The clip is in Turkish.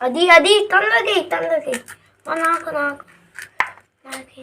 అది అది తొందరకి తొందరకి నాకు నాకు నాకు